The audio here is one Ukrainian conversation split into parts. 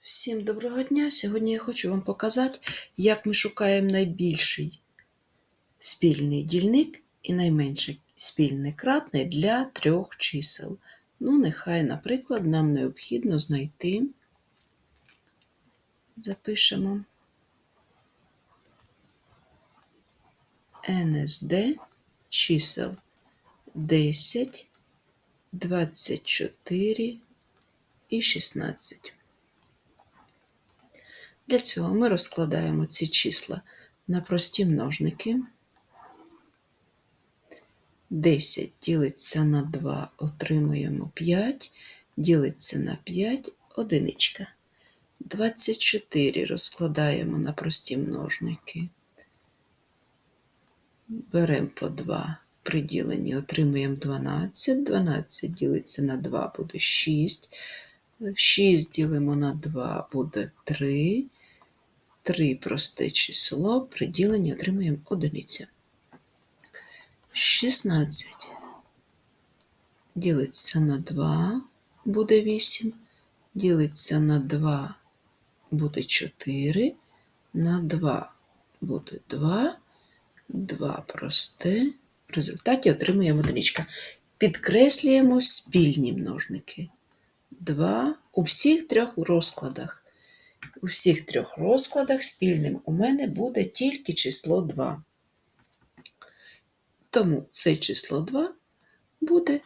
Всім доброго дня! Сьогодні я хочу вам показати, як ми шукаємо найбільший спільний дільник і найменший спільний кратний для трьох чисел. Ну, нехай, наприклад, нам необхідно знайти, запишемо НСД чисел 10, 24 і 16. Для цього ми розкладаємо ці числа на прості множники. 10 ділиться на 2, отримуємо 5, ділиться на 5, одиничка. 24 розкладаємо на прості множники. Беремо по 2 при діленні, отримуємо 12, 12 ділиться на 2, буде 6, 6 ділимо на 2, буде 3, 3 просте число, при діленні отримуємо одиниця. 16 ділиться на 2, буде 8, ділиться на 2, буде 4, на 2 буде 2, 2 просте, в результаті отримуємо одиничка. Підкреслюємо спільні множники. 2 у всіх трьох розкладах. У всіх трьох розкладах спільним у мене буде тільки число 2. Тому це число 2 буде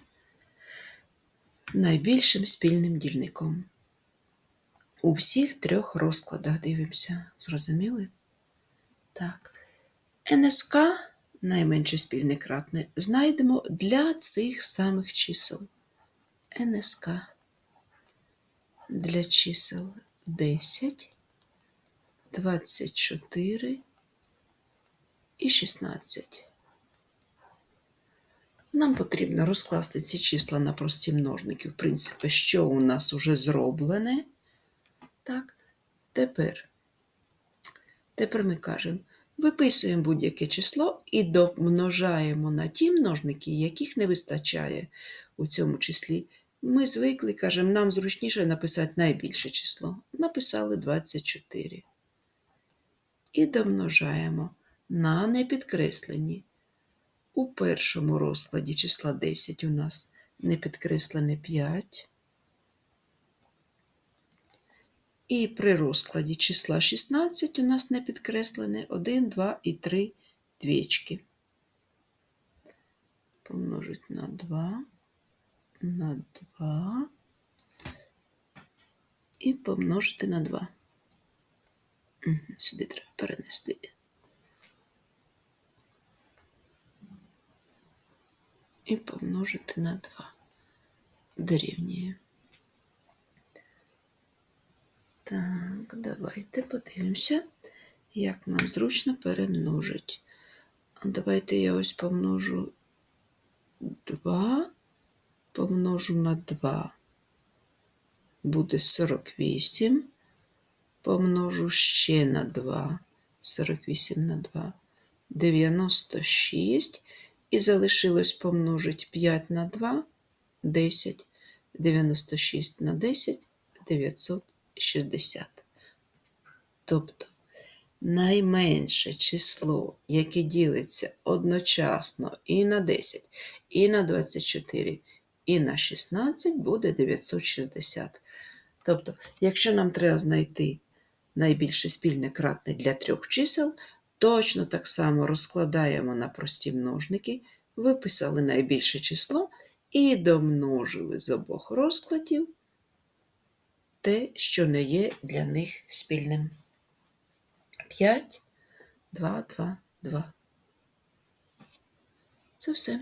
найбільшим спільним дільником. У всіх трьох розкладах дивимося. Зрозуміли? Так. НСК найменше спільне кратне знайдемо для цих самих чисел. НСК для чисел 10, 24 і 16. Нам потрібно розкласти ці числа на прості множники, в принципі, що у нас уже зроблене. Так, тепер, тепер ми кажемо, виписуємо будь-яке число і домножаємо на ті множники, яких не вистачає у цьому числі. Ми звикли, кажемо, нам зручніше написати найбільше число. Написали 24. І домножаємо на непідкреслені. У першому розкладі числа 10 у нас непідкреслене 5. І при розкладі числа 16 у нас непідкреслене 1, 2 і 3 двічки. Помножить на 2, на 2 і помножити на 2. Угу, Сюди треба перенести. і помножити на 2. Дорівнює. Так, давайте подивимося, як нам зручно перемножити. Давайте я ось помножу 2, помножу на 2. Буде 48, помножу ще на 2, 48 на 2, 96 і залишилось помножить 5 на 2 10, 96 на 10 960. Тобто найменше число, яке ділиться одночасно і на 10, і на 24, і на 16, буде 960. Тобто, якщо нам треба знайти найбільше спільне кратне для трьох чисел, Точно так само розкладаємо на прості множники, виписали найбільше число і домножили з обох розкладів те, що не є для них спільним. 5, 2, 2, 2. Це все.